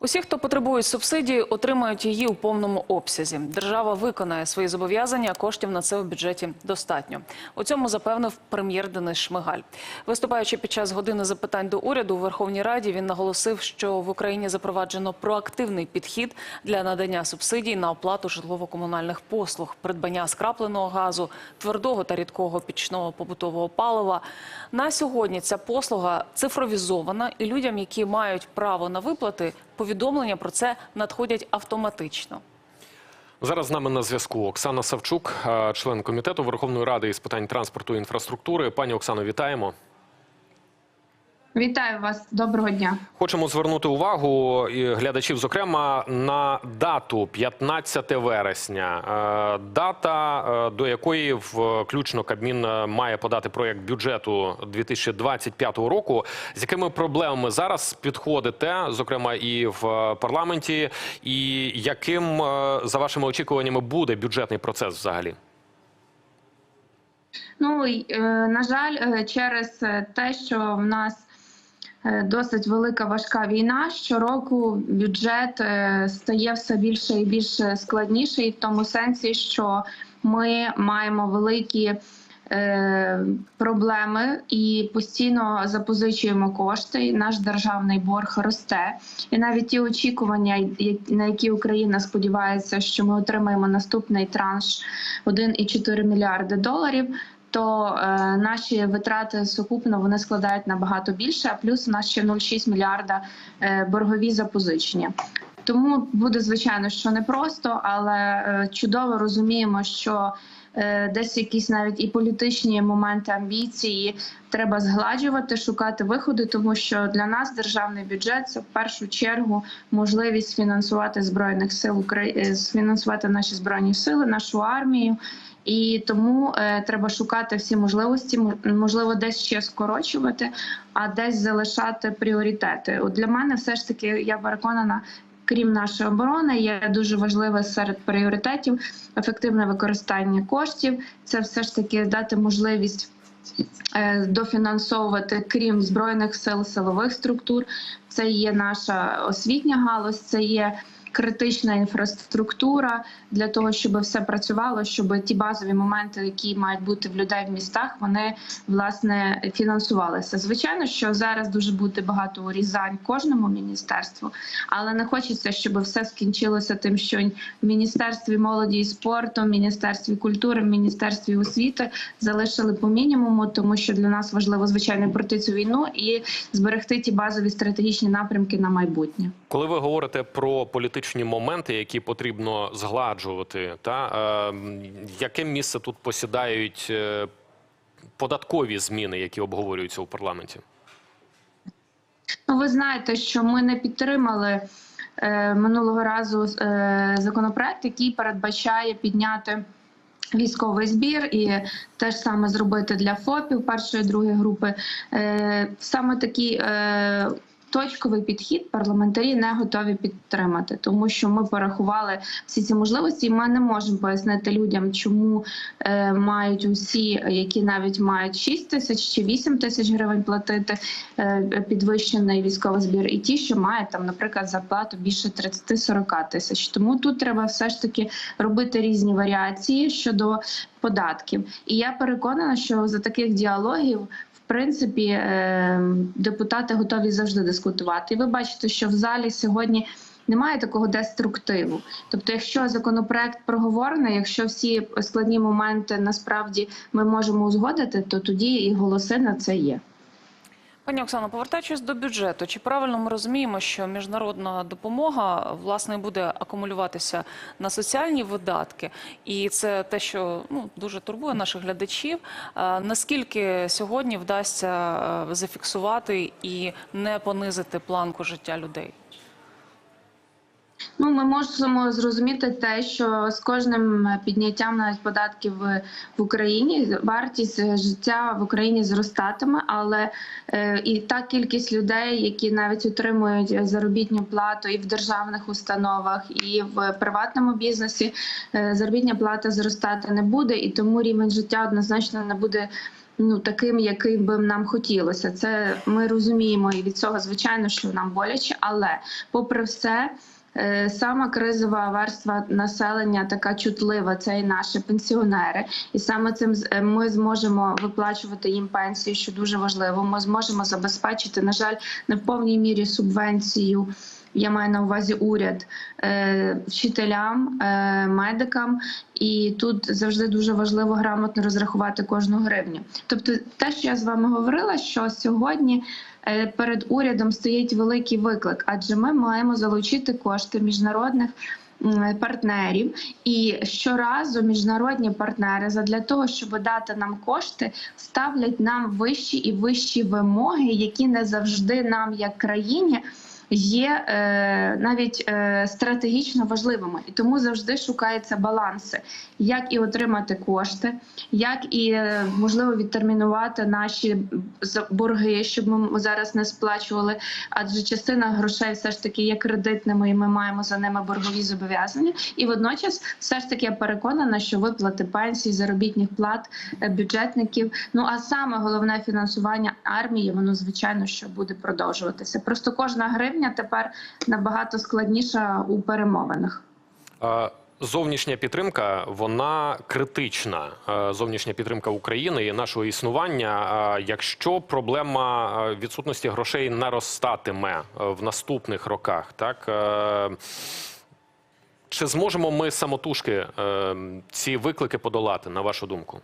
Усі, хто потребує субсидії, отримають її у повному обсязі. Держава виконає свої зобов'язання, коштів на це в бюджеті достатньо. У цьому запевнив прем'єр Денис Шмигаль. Виступаючи під час години запитань до уряду у Верховній Раді, він наголосив, що в Україні запроваджено проактивний підхід для надання субсидій на оплату житлово-комунальних послуг, придбання скрапленого газу, твердого та рідкого пічного побутового палива. На сьогодні ця послуга цифровізована, і людям, які мають право на виплати, повідомлення про це надходять автоматично. Зараз з нами на зв'язку Оксана Савчук, е, член комітету Верховної Ради із питань транспорту і інфраструктури. Пані Оксано, вітаємо. Вітаю вас, доброго дня. Хочемо звернути увагу глядачів, зокрема, на дату 15 вересня. Е, Дата, е, до якої включно Кабмін е, має подати проєкт бюджету 2025 року. З якими проблемами зараз підходите, зокрема і в е, парламенті, і яким е, за вашими очікуваннями буде бюджетний процес взагалі? Ну е, на жаль, е, через е, те, що в нас е, досить велика важка війна, щороку бюджет е, стає все більше і більше складніший, в тому сенсі, що ми маємо великі. е, Проблеми і постійно запозичуємо кошти. Наш державний борг росте, і навіть ті очікування, на які Україна сподівається, що ми отримаємо наступний транш 1,4 мільярди доларів. То е, наші витрати сукупно вони складають набагато більше. А плюс у нас ще 0,6 мільярда е, боргові запозичення. Тому буде звичайно, що непросто, але е, чудово розуміємо, що е, десь якісь навіть і політичні моменти амбіції треба згладжувати, шукати виходи, тому що для нас державний бюджет це в першу чергу можливість фінансувати збройних сил України, фінансувати наші збройні сили, нашу армію. І тому е, треба шукати всі можливості, можливо, десь ще скорочувати, а десь залишати пріоритети. От для мене все ж таки я переконана. Крім нашої оборони, є дуже важливе серед пріоритетів ефективне використання коштів. Це все ж таки дати можливість е, дофінансовувати крім збройних сил силових структур. Це є наша освітня галузь, це є критична інфраструктура для того, щоб все працювало, щоб ті базові моменти, які мають бути в людей в містах, вони власне фінансувалися. Звичайно, що зараз дуже буде багато урізань кожному міністерству, але не хочеться, щоб все скінчилося тим, що в міністерстві молоді і спорту, в міністерстві культури, в міністерстві освіти залишили по мінімуму, тому що для нас важливо звичайно пройти цю війну і зберегти ті базові стратегічні напрямки на майбутнє. Коли ви говорите про політичні моменти, які потрібно згладжувати, та е, яке місце тут посідають е, податкові зміни, які обговорюються у парламенті? Ну, ви знаєте, що ми не підтримали е, минулого разу е, законопроект, який передбачає підняти. Військовий збір і те ж саме зробити для ФОПів першої другої групи. Е, саме такий е, точковий підхід парламентарі не готові підтримати, тому що ми порахували всі ці можливості. і Ми не можемо пояснити людям, чому е, мають усі, які навіть мають 6 тисяч чи 8 тисяч гривень платити е, підвищений військовий збір, і ті, що мають там, наприклад, зарплату більше 30-40 тисяч. Тому тут треба все ж таки робити різні варіації щодо податків. І я переконана, що за таких діалогів. Принципі, е, депутати готові завжди дискутувати. І ви бачите, що в залі сьогодні немає такого деструктиву. Тобто, якщо законопроект проговорений, якщо всі складні моменти насправді ми можемо узгодити, то тоді і голоси на це є. Пані Оксано, повертаючись до бюджету, чи правильно ми розуміємо, що міжнародна допомога власне буде акумулюватися на соціальні видатки, і це те, що ну дуже турбує наших глядачів. Наскільки сьогодні вдасться е, зафіксувати і не понизити планку життя людей? Ну, ми можемо зрозуміти те, що з кожним підняттям навіть податків в Україні вартість життя в Україні зростатиме, але е, і та кількість людей, які навіть отримують заробітну плату і в державних установах, і в приватному бізнесі, е, заробітня плата зростати не буде, і тому рівень життя однозначно не буде. Ну, таким, яким би нам хотілося, це ми розуміємо, і від цього звичайно, що нам боляче, але попри все, Е, Сама кризова верства населення така чутлива. Це і наші пенсіонери, і саме цим е, ми зможемо виплачувати їм пенсії, що дуже важливо. Ми зможемо забезпечити, на жаль, не в повній мірі субвенцію. Я маю на увазі уряд е, вчителям, е, медикам, і тут завжди дуже важливо грамотно розрахувати кожну гривню. Тобто, те, що я з вами говорила, що сьогодні е, перед урядом стоїть великий виклик, адже ми маємо залучити кошти міжнародних. Партнерів і щоразу міжнародні партнери задля того, щоб дати нам кошти, ставлять нам вищі і вищі вимоги, які не завжди нам, як країні, є е, навіть е, стратегічно важливими, і тому завжди шукаються баланси, як і отримати кошти, як і е, можливо відтермінувати наші борги, щоб ми зараз не сплачували. Адже частина грошей все ж таки є кредитними, і ми маємо за ними боргові зобов'язання. І водночас, все ж таки, я переконана, що виплати пенсій, заробітних плат бюджетників. Ну а саме головне фінансування армії, воно звичайно що буде продовжуватися. Просто кожна гривня тепер набагато складніша у перемовинах. Зовнішня підтримка вона критична. Зовнішня підтримка України і нашого існування. Якщо проблема відсутності грошей наростатиме в наступних роках, так чи зможемо ми самотужки е, ці виклики подолати, на вашу думку?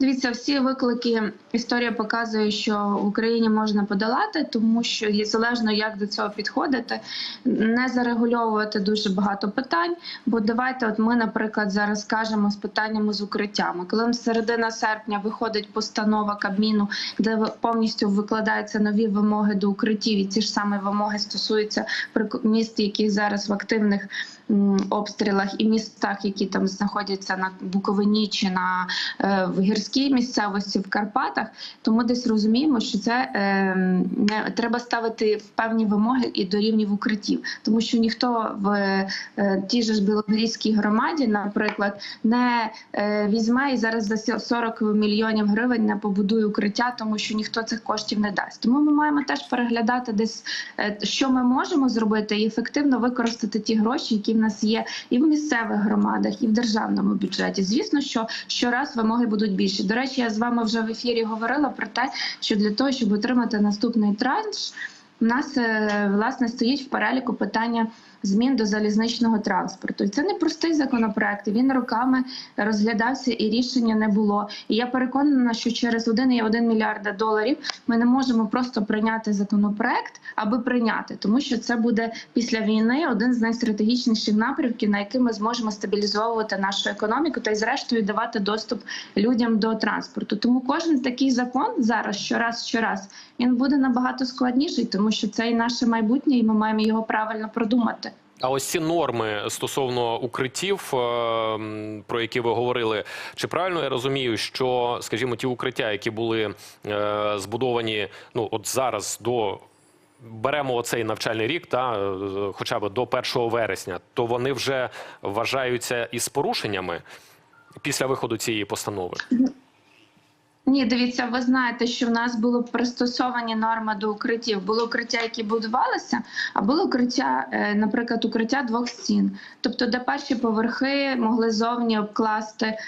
Дивіться, всі виклики історія показує, що в Україні можна подолати, тому що залежно як до цього підходити, не зарегульовувати дуже багато питань. Бо давайте, от ми, наприклад, зараз кажемо з питаннями з укриттями. Коли середина серпня виходить постанова Кабміну, де повністю викладаються нові вимоги до укриттів, і ці ж саме вимоги стосуються міст, які зараз в активних обстрілах, і містах, які там знаходяться на Буковині чи на е, в гірській місцевості в Карпатах, то ми десь розуміємо, що це е, не треба ставити певні вимоги і до рівнів укриттів, тому що ніхто в е, тій же ж Білогорійській громаді, наприклад, не е, візьме і зараз за сі- 40 мільйонів гривень не побудує укриття, тому що ніхто цих коштів не дасть. Тому ми маємо теж переглядати десь, е, що ми можемо зробити, і ефективно використати ті гроші, які в нас є і в місцевих громадах, і в державному бюджеті. Звісно, що щораз вимоги будуть більші. До речі, я з вами вже в ефірі говорила про те, що для того, щоб отримати наступний транш, у нас е, власне стоїть в переліку питання змін до залізничного транспорту. І це не простий законопроект. Він роками розглядався і рішення не було. І я переконана, що через 1,1 мільярда доларів ми не можемо просто прийняти законопроект, аби прийняти, тому що це буде після війни один з найстратегічніших напрямків, на який ми зможемо стабілізовувати нашу економіку та й зрештою давати доступ людям до транспорту. Тому кожен такий закон зараз щораз, щораз він буде набагато складніший, тому що це і наше майбутнє, і ми маємо його правильно продумати. А ось ці норми стосовно укриттів, е, про які ви говорили, чи правильно я розумію, що, скажімо, ті укриття, які були е, збудовані ну от зараз до. Беремо оцей навчальний рік, та е, хоча б до 1 вересня, то вони вже вважаються із порушеннями після виходу цієї постанови. Ні, дивіться, ви знаєте, що в нас було пристосовані норми до укриттів. Було укриття, які будувалися, а було укриття, е, наприклад, укриття двох стін. Тобто, де перші поверхи могли зовні обкласти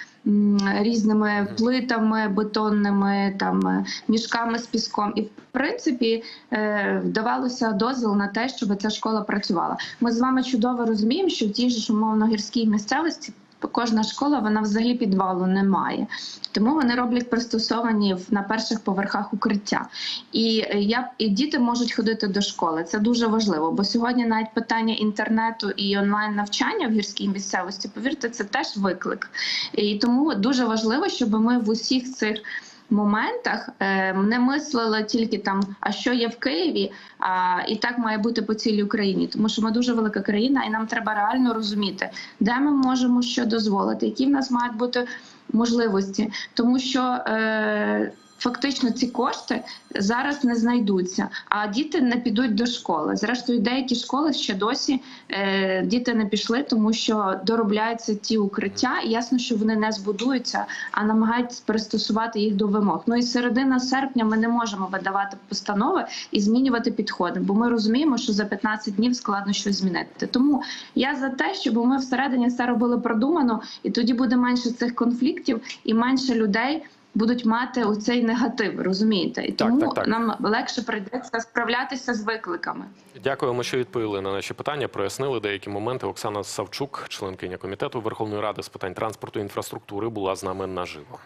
різними плитами, бетонними там е, мішками з піском. І в принципі е, вдавалося дозвіл на те, щоб ця школа працювала. Ми з вами чудово розуміємо, що в тій ж умовно гірській місцевості. Кожна школа вона взагалі підвалу не має, тому вони роблять пристосовані на перших поверхах укриття. І е, я і діти можуть ходити до школи. Це дуже важливо, бо сьогодні навіть питання інтернету і онлайн навчання в гірській місцевості, повірте, це теж виклик. І тому дуже важливо, щоб ми в усіх цих моментах е, не мислила тільки там, а що є в Києві, а і так має бути по цілій Україні, тому що ми дуже велика країна, і нам треба реально розуміти, де ми можемо що дозволити, які в нас мають бути можливості, тому що. Е, Фактично ці кошти зараз не знайдуться, а діти не підуть до школи. Зрештою, деякі школи ще досі е, діти не пішли, тому що доробляються ті укриття. І ясно, що вони не збудуються, а намагаються пристосувати їх до вимог. Ну і середина серпня ми не можемо видавати постанови і змінювати підходи, бо ми розуміємо, що за 15 днів складно щось змінити. Тому я за те, щоб ми всередині все робили продумано, і тоді буде менше цих конфліктів і менше людей. Будуть мати оцей негатив, розумієте, і Так, тому так, так. нам легше прийдеться справлятися з викликами. Дякуємо, що відповіли на наші питання. Прояснили деякі моменти. Оксана Савчук, членкиня комітету Верховної Ради з питань транспорту і інфраструктури, була з нами наживо.